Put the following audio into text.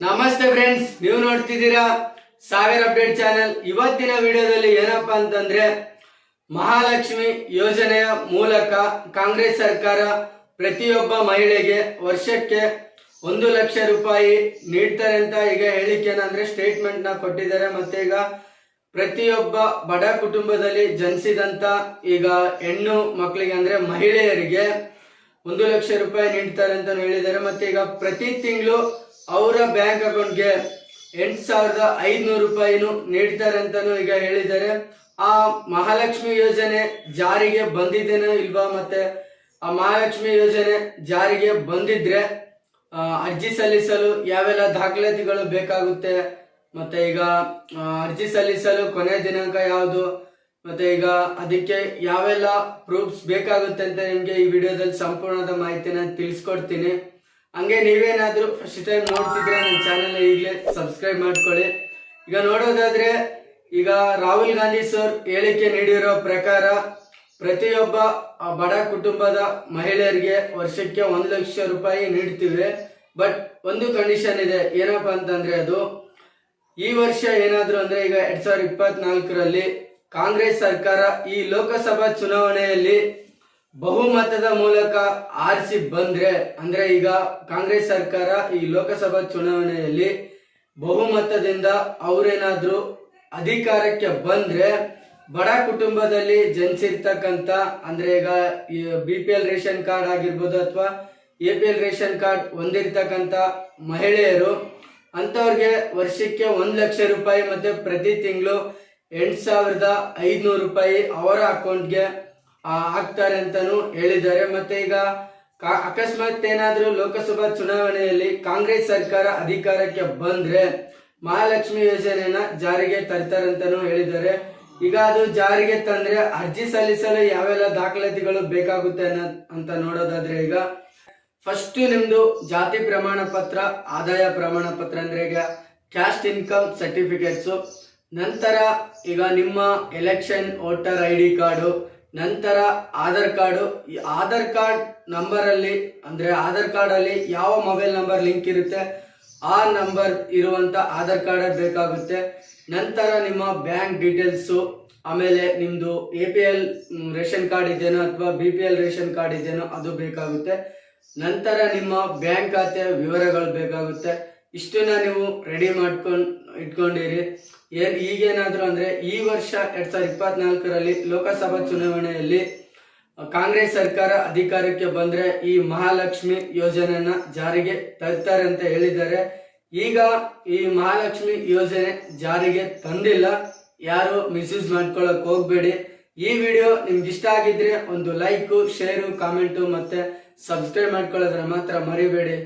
ನಮಸ್ತೆ ಫ್ರೆಂಡ್ಸ್ ನೀವು ನೋಡ್ತಿದ್ದೀರಾ ಸಾವಿರ ಅಪ್ಡೇಟ್ ಚಾನೆಲ್ ಇವತ್ತಿನ ವಿಡಿಯೋದಲ್ಲಿ ಏನಪ್ಪಾ ಅಂತಂದ್ರೆ ಮಹಾಲಕ್ಷ್ಮಿ ಯೋಜನೆಯ ಮೂಲಕ ಕಾಂಗ್ರೆಸ್ ಸರ್ಕಾರ ಪ್ರತಿಯೊಬ್ಬ ಮಹಿಳೆಗೆ ವರ್ಷಕ್ಕೆ ಒಂದು ಲಕ್ಷ ರೂಪಾಯಿ ನೀಡ್ತಾರೆ ಅಂತ ಈಗ ಹೇಳಿಕೆ ಅಂದ್ರೆ ಸ್ಟೇಟ್ಮೆಂಟ್ನ ಕೊಟ್ಟಿದ್ದಾರೆ. ಮತ್ತೆ ಈಗ ಪ್ರತಿಯೊಬ್ಬ ಬಡ ಕುಟುಂಬದಲ್ಲಿ ಜನಿಸಿದಂತ ಈಗ ಹೆಣ್ಣು ಮಕ್ಕಳಿಗೆ ಅಂದ್ರೆ ಮಹಿಳೆಯರಿಗೆ ಒಂದು ಲಕ್ಷ ರೂಪಾಯಿ ನೀಡ್ತಾರೆ ಅಂತ ಹೇಳಿದ್ದಾರೆ. ಮತ್ತೆ ಈಗ ಪ್ರತಿ ತಿಂಗಳು ಅವರ ಬ್ಯಾಂಕ್ ಅಕೌಂಟ್ಗೆ ಎಂಟು ಸಾವಿರದ ಐದುನೂರು ರೂಪಾಯಿನು ನೀಡ್ತಾರೆ ಅಂತಲೂ ಈಗ ಹೇಳಿದ್ದಾರೆ. ಆ ಮಹಾಲಕ್ಷ್ಮಿ ಯೋಜನೆ ಜಾರಿಗೆ ಬಂದಿದ್ದೇನೋ ಇಲ್ವಾ ಮತ್ತೆ? ಆ ಮಹಾಲಕ್ಷ್ಮಿ ಯೋಜನೆ ಜಾರಿಗೆ ಬಂದಿದ್ರೆ ಅರ್ಜಿ ಸಲ್ಲಿಸಲು ಯಾವೆಲ್ಲ ದಾಖಲಾತಿಗಳು ಬೇಕಾಗುತ್ತೆ? ಮತ್ತೆ ಈಗ ಅರ್ಜಿ ಸಲ್ಲಿಸಲು ಕೊನೆ ದಿನಾಂಕ ಯಾವುದು? ಮತ್ತೆ ಈಗ ಅದಕ್ಕೆ ಯಾವೆಲ್ಲ ಪ್ರೂಫ್ಸ್ ಬೇಕಾಗುತ್ತೆ ಅಂತ ನಿಮಗೆ ಈ ವಿಡಿಯೋದಲ್ಲಿ ಸಂಪೂರ್ಣದ ಮಾಹಿತಿನ ತಿಳಿಸ್ಕೊಡ್ತೀನಿ. ಹಂಗೆ ನೀವೇನಾದರೂ ಫಸ್ಟ್ ಟೈಮ್ ನೋಡ್ತಿದ್ರೆ ನನ್ನ ಚಾನೆಲ್ ಈಗಲೇ ಸಬ್ಸ್ಕ್ರೈಬ್ ಮಾಡ್ಕೊಳ್ಳಿ. ಈಗ ನೋಡೋದಾದ್ರೆ, ಈಗ ರಾಹುಲ್ ಗಾಂಧಿ ಸರ್ ಹೇಳಿಕೆ ನೀಡಿರೋ ಪ್ರಕಾರ ಪ್ರತಿಯೊಬ್ಬ ಬಡ ಕುಟುಂಬದ ಮಹಿಳೆಯರಿಗೆ ವರ್ಷಕ್ಕೆ ಒಂದು ಲಕ್ಷ ರೂಪಾಯಿ ನೀಡ್ತೀವಿ. ಬಟ್ ಒಂದು ಕಂಡೀಷನ್ ಇದೆ, ಏನಪ್ಪಾ ಅಂತಂದ್ರೆ ಅದು, ಈ ವರ್ಷ ಏನಾದ್ರು ಅಂದ್ರೆ ಈಗ ಎರಡ್ ಸಾವಿರದ ಇಪ್ಪತ್ನಾಲ್ಕರಲ್ಲಿ ಕಾಂಗ್ರೆಸ್ ಸರ್ಕಾರ ಈ ಲೋಕಸಭಾ ಚುನಾವಣೆಯಲ್ಲಿ ಬಹುಮತದ ಮೂಲಕ ಆರಿಸಿ ಬಂದ್ರೆ, ಅಂದ್ರೆ ಈಗ ಕಾಂಗ್ರೆಸ್ ಸರ್ಕಾರ ಈ ಲೋಕಸಭಾ ಚುನಾವಣೆಯಲ್ಲಿ ಬಹುಮತದಿಂದ ಅವರೇನಾದ್ರೂ ಅಧಿಕಾರಕ್ಕೆ ಬಂದ್ರೆ, ಬಡ ಕುಟುಂಬದಲ್ಲಿ ಜನಿಸಿರ್ತಕ್ಕಂತ ಅಂದ್ರೆ ಈಗ B P L ration card ಆಗಿರ್ಬೋದು ಅಥವಾ A P L ration card ಹೊಂದಿರ್ತಕ್ಕಂತ ಮಹಿಳೆಯರು, ಅಂಥವ್ರಿಗೆ ವರ್ಷಕ್ಕೆ ಒಂದು ಲಕ್ಷ ರೂಪಾಯಿ ಮತ್ತೆ ಪ್ರತಿ ತಿಂಗಳು ಎಂಟ್ ಸಾವಿರದ ಐದುನೂರು ರೂಪಾಯಿ ಅವರ ಅಕೌಂಟ್ಗೆ ಹಾಕ್ತಾರೆ ಅಂತಾನು ಹೇಳಿದ್ದಾರೆ. ಮತ್ತೆ ಈಗ ಅಕಸ್ಮಾತ್ ಏನಾದ್ರೂ ಲೋಕಸಭಾ ಚುನಾವಣೆಯಲ್ಲಿ ಕಾಂಗ್ರೆಸ್ ಸರ್ಕಾರ ಅಧಿಕಾರಕ್ಕೆ ಬಂದ್ರೆ ಮಹಾಲಕ್ಷ್ಮಿ ಯೋಜನೆಯನ್ನ ಜಾರಿಗೆ ತರ್ತಾರೆ ಅಂತಾನು ಹೇಳಿದ್ದಾರೆ. ಈಗ ಅದು ಜಾರಿಗೆ ತಂದ್ರೆ ಅರ್ಜಿ ಸಲ್ಲಿಸಲು ಯಾವೆಲ್ಲ ದಾಖಲಾತಿಗಳು ಬೇಕಾಗುತ್ತೆ ಅನ್ನೋ- ಅಂತ ನೋಡೋದಾದ್ರೆ ಈಗ ಫಸ್ಟ್ ನಿಮ್ದು ಜಾತಿ ಪ್ರಮಾಣ ಪತ್ರ, ಆದಾಯ ಪ್ರಮಾಣ ಪತ್ರ ಅಂದ್ರೆ ಈಗ ಕ್ಯಾಸ್ಟ್ ಇನ್ಕಮ್ ಸರ್ಟಿಫಿಕೇಟ್ಸ್ ನಂತರ ಈಗ ನಿಮ್ಮ election voter I D card ನಂತರ ಆಧಾರ್ ಕಾರ್ಡು, ಈ ಆಧಾರ್ ಕಾರ್ಡ್ ನಂಬರ್ ಅಲ್ಲಿ, ಅಂದ್ರೆ ಆಧಾರ್ ಕಾರ್ಡ್ ಅಲ್ಲಿ ಯಾವ ಮೊಬೈಲ್ ನಂಬರ್ ಲಿಂಕ್ ಇರುತ್ತೆ, ಆ ನಂಬರ್ ಇರುವಂತ ಆಧಾರ್ ಕಾರ್ಡ್ ಬೇಕಾಗುತ್ತೆ. ನಂತರ ನಿಮ್ಮ ಬ್ಯಾಂಕ್ ಡೀಟೇಲ್ಸು ಆಮೇಲೆ ನಿಮ್ಮದು A P L ration card ಇದೆಯೋ ಅಥವಾ B P L ration card ಇದೆಯೋ ಅದು ಬೇಕಾಗುತ್ತೆ. ನಂತರ ನಿಮ್ಮ ಬ್ಯಾಂಕ್ ಖಾತೆಯ ವಿವರಗಳು ಬೇಕಾಗುತ್ತೆ. ಇಷ್ಟನ್ನ ನೀವು ರೆಡಿ ಮಾಡ್ಕೊಂಡು, ಇಟ್ಕೊಂಡಿರಿ. ಏನ್ ಈಗೇನಾದ್ರು ಅಂದ್ರೆ ಈ ವರ್ಷ ಎರಡ್ ಸಾವಿರದ ಇಪ್ಪತ್ನಾಲ್ಕರಲ್ಲಿ ಲೋಕಸಭಾ ಚುನಾವಣೆಯಲ್ಲಿ ಕಾಂಗ್ರೆಸ್ ಸರ್ಕಾರ ಅಧಿಕಾರಕ್ಕೆ ಬಂದ್ರೆ ಈ ಮಹಾಲಕ್ಷ್ಮಿ ಯೋಜನೆನ ಜಾರಿಗೆ ತರ್ತಾರೆ ಅಂತ ಹೇಳಿದ್ದಾರೆ. ಈಗ ಈ ಮಹಾಲಕ್ಷ್ಮಿ ಯೋಜನೆ ಜಾರಿಗೆ ತಂದಿಲ್ಲ. ಯಾರು ಮಿಸ್ಯೂಸ್ ಮಾಡ್ಕೊಳಕ್ ಹೋಗ್ಬೇಡಿ. ಈ ವಿಡಿಯೋ ನಿಮ್ಗೆ ಇಷ್ಟ ಆಗಿದ್ರೆ ಒಂದು ಲೈಕು, ಶೇರು, ಕಾಮೆಂಟು ಮತ್ತೆ ಸಬ್ಸ್ಕ್ರೈಬ್ ಮಾಡ್ಕೊಳ್ಳೋದ್ರ ಮಾತ್ರ ಮರಿಬೇಡಿ.